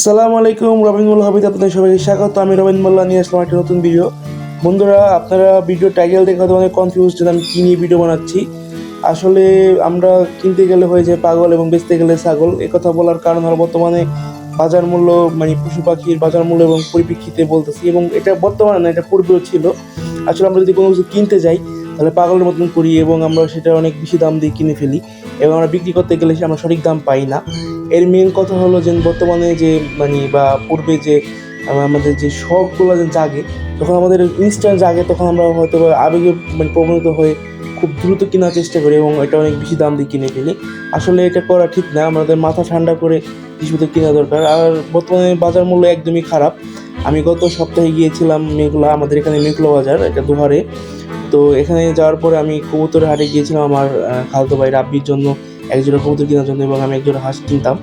আসসালামু আলাইকুম, রবিনুল হাবিদ আপনাদের সবাইকে স্বাগত। আমি রবিন মোল্লা, নিয়ে আসলাম একটা নতুন ভিডিও বন্ধুরা, আপনারা ভিডিও টাইটেল দেখে হয়তো অনেক কনফিউজ যে আমি কী নিয়ে ভিডিও বানাচ্ছি। আসলে আমরা কিনতে গেলে হয়ে যায় পাগল এবং বেচতে গেলে ছাগল। কথা বলার কারণ হলো বর্তমানে বাজার মূল্য মানে পশু পাখির বাজার মূল্য এবং পরিপ্রেক্ষিতে বলতেছি এবং এটা বর্তমানে না, এটা পূর্বেও ছিল। আসলে আমরা যদি কোনো কিছু কিনতে যাই, তাহলে পাগলের মতন করি এবং আমরা সেটা অনেক বেশি দাম দিয়ে কিনে ফেলি এবং আমরা বিক্রি করতে গেলে সে আমরা সঠিক দাম পাই না। এর মেন কথা হলো যে বর্তমানে যে মানে বা পূর্বে যে আমাদের যে শখগুলো জাগে, যখন আমাদের ইনস্ট্যান্ট জাগে, তখন আমরা হয়তো আবেগে মানে প্রবণিত হয়ে খুব দ্রুত কেনার চেষ্টা করি এবং এটা অনেক বেশি দাম দিয়ে কিনে ফেলি। আসলে এটা করা ঠিক না, আমাদের মাথা ঠান্ডা করে কিছুতে কেনা দরকার। আর বর্তমানে বাজার মূল্য একদমই খারাপ। আমি গত সপ্তাহে গিয়েছিলাম মেঘলা, আমাদের এখানে মেঘলা বাজার, এটা দুহারে। তো এখানে যাওয়ার পরে আমি কবুতরের হাটে গিয়েছিলাম আমার খালতো ভাই রাব্বির জন্য। একজোড়া কবুতর কেনার জন্য এবং আমি একজোড়া হাঁস কিনতাম।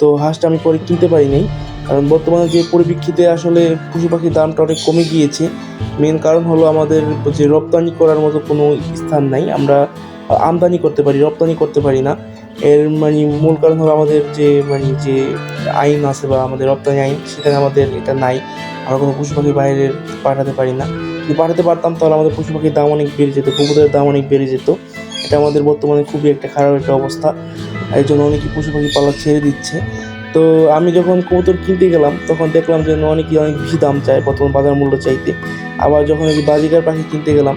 তো হাঁসটা আমি পরে কিনতে পারি নাই কারণ বর্তমানে যে পরিপ্রেক্ষিতে আসলে পশু পাখির দামটা অনেক কমে গিয়েছে। মেন কারণ হলো আমাদের যে রপ্তানি করার মতো কোনো স্থান নাই, আমরা আমদানি করতে পারি, রপ্তানি করতে পারি না। এর মানে মূল কারণ হলো আমাদের যে মানে যে আইন আছে বা আমাদের রপ্তানি আইন, সেখানে আমাদের এটা নাই। আমরা কোনো পশু পাখি বাইরে পাঠাতে পারি না। যদি পাঠাতে পারতাম তাহলে আমাদের পশু পাখির দাম অনেক বেড়ে যেত, কবুতরের দাম অনেক বেড়ে যেত। এটা আমাদের বর্তমানে খুবই একটা খারাপ একটা অবস্থা। এই জন্য অনেকেই পশু পাখি পালা ছেড়ে দিচ্ছে। তো আমি যখন কবুতর কিনতে গেলাম, তখন দেখলাম যে অনেকেই অনেক বেশি দাম চায় বর্তমান বাজার মূল্য চাইতে। আবার যখন এই বাজিকার পাখি কিনতে গেলাম,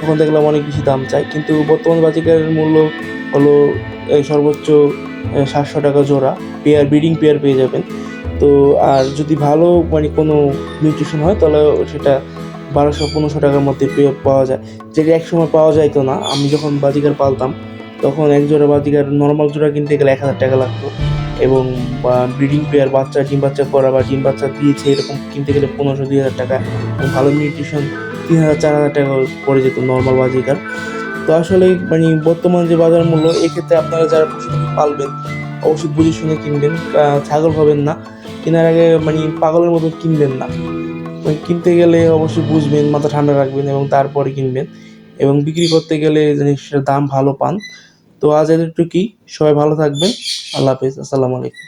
তখন দেখলাম অনেক বেশি দাম চায়। কিন্তু বর্তমান বাজিকারের মূল্য হলো এই সর্বোচ্চ সাতশো টাকা জোড়া। পেয়ার, ব্রিডিং পেয়ার পেয়ে যাবেন। তো আর যদি ভালো মানে কোনো নিউট্রিশন হয়, তাহলে সেটা বারোশো পনেরোশো টাকার মধ্যে পেয়ে পাওয়া যায়। যেটা এক সময় পাওয়া যাইতো না। আমি যখন বাজিকার পালতাম, তখন এক জোড়া বাজিকার নর্মাল জোড়া কিনতে গেলে এক হাজার টাকা লাগতো। এবং ব্রিডিং পেয়ার বাচ্চা ডিম বাচ্চা করা বা ডিম বাচ্চা দিয়েছে, এরকম কিনতে গেলে পনেরোশো, দুই হাজার টাকা। এবং ভালো নিউট্রিশন তিন হাজার, চার হাজার টাকা পড়ে যেত নর্মাল বাজিকার। তো আসলে মানে বর্তমান যে বাজার মূল্য, এক্ষেত্রে আপনারা যারা পশু পালবেন, অবশ্যই বুঝে শুনে কিনবেন। ছাগল হবেন না। কেনার আগে মানে পাগলের মতো কিনবেন না। মানে কিনতে গেলে অবশ্যই বুঝবেন, মাথা ঠান্ডা রাখবেন এবং তারপরে কিনবেন এবং বিক্রি করতে গেলে জিনিসটার দাম ভালো পান। তো আজ এতটুকুই। সবাই ভালো থাকবেন। আল্লাহ হাফিজ। আসসালামু আলাইকুম।